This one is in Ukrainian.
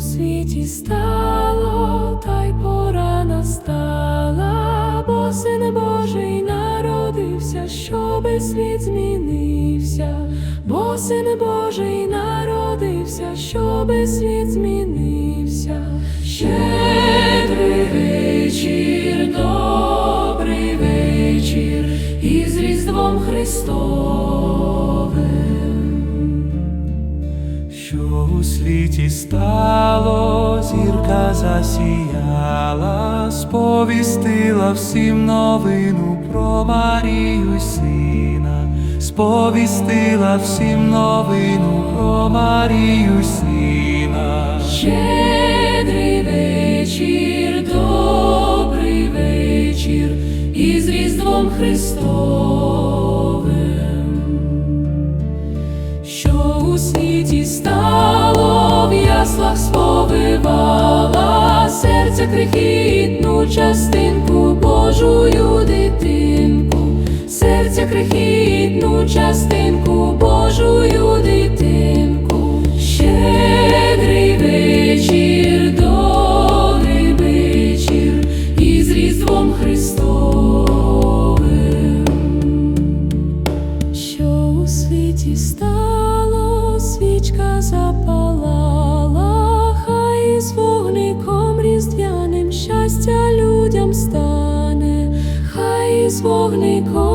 у світі стало, та й пора настала, бо син Божий народився, щоб світ змінився, бо син Божий народився, щоб світ змінився, щедрий вечір, добрий вечір, із Різдвом Христовим. Що у світі стало, зірка засіяла, сповістила всім новину про Марію сина, сповістила всім новину про Марію сина. Щедрий вечір, добрий вечір, із Різдвом Христовим. Яслах сповивала серця крихітну частинку Божую дитинку, серця крихітну частинку Божую дитинку, щедрий вечір, добрий вечір, із Різдвом Христовим. Що у світі стало, свічка запалала, стане, хай із вогником